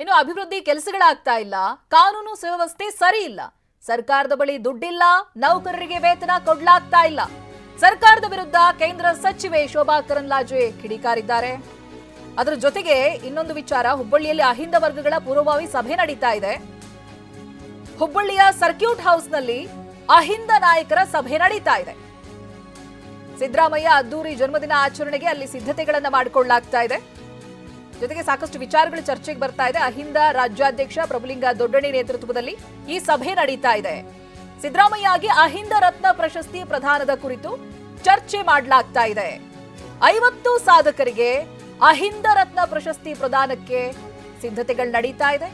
ಇನ್ನು ಅಭಿವೃದ್ಧಿ ಕೆಲಸಗಳಾಗ್ತಾ ಇಲ್ಲ, ಕಾನೂನು ಸುವ್ಯವಸ್ಥೆ ಸರಿ ಇಲ್ಲ. ಸರ್ಕಾರದ ಬಳಿ ದುಡ್ಡಿಲ್ಲ, ನೌಕರರಿಗೆ ವೇತನ ಕೊಡ್ಲಾಗ್ತಾ ಇಲ್ಲ. ಸರ್ಕಾರದ ವಿರುದ್ಧ ಕೇಂದ್ರ ಸಚಿವೆ ಶೋಭಾ ಕರಂದ್ಲಾಜೆ ಕಿಡಿಕಾರಿದ್ದಾರೆ. ಅದರ ಜೊತೆಗೆ ಇನ್ನೊಂದು ವಿಚಾರ, ಹುಬ್ಬಳ್ಳಿಯಲ್ಲಿ ಅಹಿಂದ ವರ್ಗಗಳ ಪೂರ್ವಭಾವಿ ಸಭೆ ನಡೀತಾ ಇದೆ. ಹುಬ್ಬಳ್ಳಿಯ ಸರ್ಕ್ಯೂಟ್ ಹೌಸ್ನಲ್ಲಿ ಅಹಿಂದ ನಾಯಕರ ಸಭೆ ನಡೀತಾ ಇದೆ. ಸಿದ್ದರಾಮಯ್ಯ ಅದ್ದೂರಿ ಜನ್ಮದಿನ ಆಚರಣೆಗೆ ಅಲ್ಲಿ ಸಿದ್ಧತೆಗಳನ್ನು ಮಾಡಿಕೊಳ್ಳಲಾಗ್ತಾ ಇದೆ. ಜೊತೆಗೆ ಸಾಕಷ್ಟು ವಿಚಾರಗಳು ಚರ್ಚೆಗೆ ಬರ್ತಾ ಇದೆ. ಅಹಿಂದ ರಾಜ್ಯಾಧ್ಯಕ್ಷ ಪ್ರಭುಲಿಂಗ ದೊಡ್ಡಣಿ ನೇತೃತ್ವದಲ್ಲಿ ಈ ಸಭೆ ನಡೀತಾ ಇದೆ. ಸಿದ್ದರಾಮಯ್ಯಗೆ ಅಹಿಂದ ರತ್ನ ಪ್ರಶಸ್ತಿ ಪ್ರದಾನದ ಕುರಿತು ಚರ್ಚೆ ಮಾಡಲಾಗ್ತಾ ಇದೆ. ಐವತ್ತು ಸಾಧಕರಿಗೆ ಅಹಿಂದ ರತ್ನ ಪ್ರಶಸ್ತಿ ಪ್ರದಾನಕ್ಕೆ ಸಿದ್ಧತೆಗಳು ನಡೀತಾ ಇದೆ.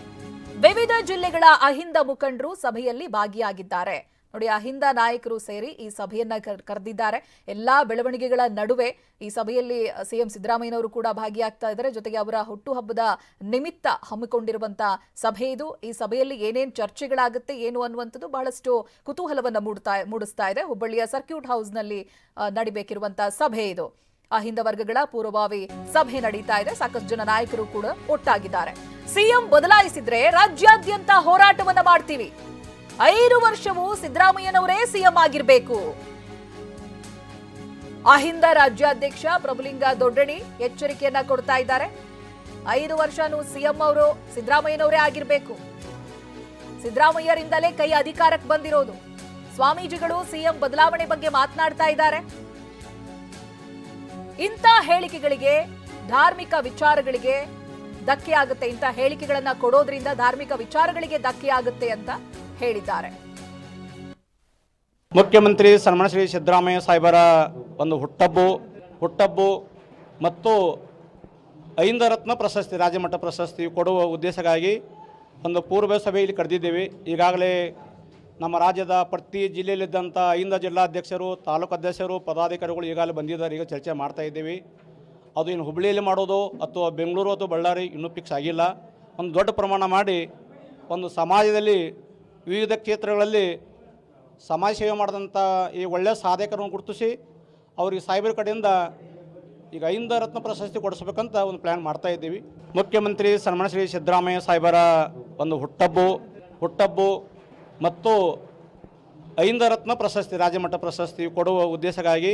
ವಿವಿಧ ಜಿಲ್ಲೆಗಳ ಅಹಿಂದ ಮುಖಂಡರು ಸಭೆಯಲ್ಲಿ ಭಾಗಿಯಾಗಿದ್ದಾರೆ. ನೋಡಿ ಅಹಿಂದ ನಾಯಕರು ಸೇರಿ ಈ ಸಭೆಯನ್ನ ಕರ್- ಕರೆದಿದ್ದಾರೆ. ಎಲ್ಲಾ ಬೆಳವಣಿಗೆಗಳ ನಡುವೆ ಈ ಸಭೆಯಲ್ಲಿ ಸಿಎಂ ಸಿದ್ದರಾಮಯ್ಯನವರು ಕೂಡ ಭಾಗಿಯಾಗ್ತಾ ಇದ್ದಾರೆ. ಜೊತೆಗೆ ಅವರ ಹುಟ್ಟುಹಬ್ಬದ ನಿಮಿತ್ತ ಹಮ್ಮಿಕೊಂಡಿರುವಂತಹ ಸಭೆ ಇದು. ಈ ಸಭೆಯಲ್ಲಿ ಏನೇನ್ ಚರ್ಚೆಗಳಾಗುತ್ತೆ, ಏನು ಅನ್ನುವಂಥದ್ದು ಬಹಳಷ್ಟು ಕುತೂಹಲವನ್ನ ಮೂಡ್ತಾ, ಮೂಡಿಸ್ತಾ ಇದೆ. ಹುಬ್ಬಳ್ಳಿಯ ಸರ್ಕ್ಯೂಟ್ ಹೌಸ್ನಲ್ಲಿ ನಲ್ಲಿ ನಡಿಬೇಕಿರುವಂತಹ ಸಭೆ ಇದು. ಅಹಿಂದ ವರ್ಗಗಳ ಪೂರ್ವಭಾವಿ ಸಭೆ ನಡೀತಾ ಇದೆ. ಸಾಕಷ್ಟು ಜನ ನಾಯಕರು ಕೂಡ ಒಟ್ಟಾಗಿದ್ದಾರೆ. ಸಿಎಂ ಬದಲಾಯಿಸಿದ್ರೆ ರಾಜ್ಯಾದ್ಯಂತ ಹೋರಾಟವನ್ನ ಮಾಡ್ತೀವಿ. ಐದು ವರ್ಷವೂ ಸಿದ್ದರಾಮಯ್ಯನವರೇ ಸಿಎಂ ಆಗಿರಬೇಕು. ಅಹಿಂದ ರಾಜ್ಯಾಧ್ಯಕ್ಷ ಪ್ರಭುಲಿಂಗ ದೊಡ್ಡಣಿ ಎಚ್ಚರಿಕೆಯನ್ನ ಕೊಡ್ತಾ ಇದ್ದಾರೆ. ಐದು ವರ್ಷನೂ ಸಿಎಂ ಅವರು ಸಿದ್ದರಾಮಯ್ಯನವರೇ ಆಗಿರಬೇಕು. ಸಿದ್ದರಾಮಯ್ಯರಿಂದಲೇ ಕೈ ಅಧಿಕಾರಕ್ಕೆ ಬಂದಿರೋದು. ಸ್ವಾಮೀಜಿಗಳು ಸಿಎಂ ಬದಲಾವಣೆ ಬಗ್ಗೆ ಮಾತನಾಡ್ತಾ ಇದ್ದಾರೆ. ಇಂಥ ಹೇಳಿಕೆಗಳಿಗೆ, ಧಾರ್ಮಿಕ ವಿಚಾರಗಳಿಗೆ ಧಕ್ಕೆ ಆಗುತ್ತೆ. ಇಂಥ ಹೇಳಿಕೆಗಳನ್ನ ಕೊಡೋದ್ರಿಂದ ಧಾರ್ಮಿಕ ವಿಚಾರಗಳಿಗೆ ಧಕ್ಕೆ ಆಗುತ್ತೆ ಅಂತ ಹೇಳಿದ್ದಾರೆ. ಮುಖ್ಯಮಂತ್ರಿ ಸನ್ಮಾನ ಶ್ರೀ ಸಿದ್ದರಾಮಯ್ಯ ಸಾಹೇಬರ ಒಂದು ಹುಟ್ಟಬ್ಬು ಹುಟ್ಟಬ್ಬು ಮತ್ತು ಐಂದ ರತ್ನ ಪ್ರಶಸ್ತಿ, ರಾಜ್ಯಮಟ್ಟ ಪ್ರಶಸ್ತಿ ಕೊಡುವ ಉದ್ದೇಶಕ್ಕಾಗಿ ಒಂದು ಪೂರ್ವ ಸಭೆ ಇಲ್ಲಿ ಕರೆದಿದ್ದೇವೆ. ಈಗಾಗಲೇ ನಮ್ಮ ರಾಜ್ಯದ ಪ್ರತಿ ಜಿಲ್ಲೆಯಲ್ಲಿದ್ದಂಥ ಐಂದ ಜಿಲ್ಲಾಧ್ಯಕ್ಷರು, ತಾಲೂಕು ಅಧ್ಯಕ್ಷರು, ಪದಾಧಿಕಾರಿಗಳು ಈಗಾಗಲೇ ಬಂದಿದ್ದಾರೆ. ಈಗ ಚರ್ಚೆ ಮಾಡ್ತಾ ಇದ್ದೀವಿ. ಅದು ಇನ್ನು ಹುಬ್ಬಳ್ಳಿಯಲ್ಲಿ ಮಾಡೋದು ಅಥವಾ ಬೆಂಗಳೂರು ಅಥವಾ ಬಳ್ಳಾರಿ ಇನ್ನೂ ಫಿಕ್ಸ್ ಆಗಿಲ್ಲ. ಒಂದು ದೊಡ್ಡ ಪ್ರಮಾಣ ಮಾಡಿ ಒಂದು ಸಮಾಜದಲ್ಲಿ ವಿವಿಧ ಕ್ಷೇತ್ರಗಳಲ್ಲಿ ಸಮಾಜ ಸೇವೆ ಮಾಡಿದಂಥ ಈ ಒಳ್ಳೆಯ ಸಾಧಕರನ್ನು ಗುರುತಿಸಿ ಅವರಿಗೆ ಸಾಹೇಬರ ಕಡೆಯಿಂದ ಈಗ ಐಂದ ರತ್ನ ಪ್ರಶಸ್ತಿ ಕೊಡಿಸ್ಬೇಕಂತ ಒಂದು ಪ್ಲ್ಯಾನ್ ಮಾಡ್ತಾ ಇದ್ದೀವಿ. ಮುಖ್ಯಮಂತ್ರಿ ಸನ್ಮಾನ ಶ್ರೀ ಸಿದ್ದರಾಮಯ್ಯ ಸಾಹೇಬರ ಒಂದು ಹುಟ್ಟಬ್ಬು ಹುಟ್ಟಬ್ಬು ಮತ್ತು ಐಂದ ರತ್ನ ಪ್ರಶಸ್ತಿ, ರಾಜ್ಯಮಟ್ಟ ಪ್ರಶಸ್ತಿ ಕೊಡುವ ಉದ್ದೇಶಕ್ಕಾಗಿ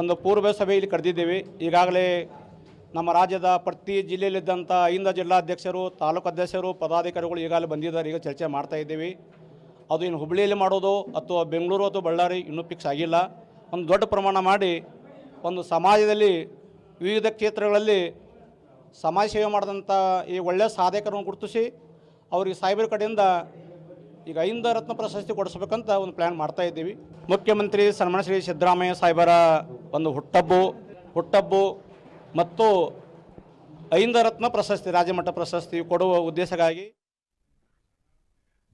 ಒಂದು ಪೂರ್ವ ಸಭೆ ಇಲ್ಲಿ ಕರೆದಿದ್ದೇವೆ. ಈಗಾಗಲೇ ನಮ್ಮ ರಾಜ್ಯದ ಪ್ರತಿ ಜಿಲ್ಲೆಯಲ್ಲಿದ್ದಂಥ ಐಂದ ಜಿಲ್ಲಾಧ್ಯಕ್ಷರು, ತಾಲೂಕು ಅಧ್ಯಕ್ಷರು, ಪದಾಧಿಕಾರಿಗಳು ಈಗಾಗಲೇ ಬಂದಿದ್ದಾರೆ. ಈಗ ಚರ್ಚೆ ಮಾಡ್ತಾ ಇದ್ದೀವಿ. ಅದು ಇನ್ನು ಹುಬ್ಬಳ್ಳಿಯಲ್ಲಿ ಮಾಡೋದು, ಅಥವಾ ಬೆಂಗಳೂರು ಅಥವಾ ಬಳ್ಳಾರಿ ಇನ್ನೂ ಫಿಕ್ಸ್ ಆಗಿಲ್ಲ. ಒಂದು ದೊಡ್ಡ ಪ್ರಮಾಣ ಮಾಡಿ ಒಂದು ಸಮಾಜದಲ್ಲಿ ವಿವಿಧ ಕ್ಷೇತ್ರಗಳಲ್ಲಿ ಸಮಾಜ ಸೇವೆ ಮಾಡಿದಂಥ ಈ ಒಳ್ಳೆಯ ಸಾಧಕರನ್ನು ಗುರುತಿಸಿ ಅವ್ರಿಗೆ ಸಾಹೇಬರ ಕಡೆಯಿಂದ ಈಗ ಐಂದ ರತ್ನ ಪ್ರಶಸ್ತಿ ಕೊಡಿಸ್ಬೇಕಂತ ಒಂದು ಪ್ಲ್ಯಾನ್ ಮಾಡ್ತಾ ಇದ್ದೀವಿ. ಮುಖ್ಯಮಂತ್ರಿ ಸನ್ಮಾನ ಶ್ರೀ ಸಿದ್ದರಾಮಯ್ಯ ಸಾಹೇಬರ ಒಂದು ಹುಟ್ಟಬ್ಬು ಹುಟ್ಟಬ್ಬು ಮತ್ತು ಐಂದರತ್ನ ಪ್ರಶಸ್ತಿ ರಾಜ್ಯಮಟ್ಟ ಪ್ರಶಸ್ತಿ ಕೊಡುವ ಉದ್ದೇಶಕ್ಕಾಗಿ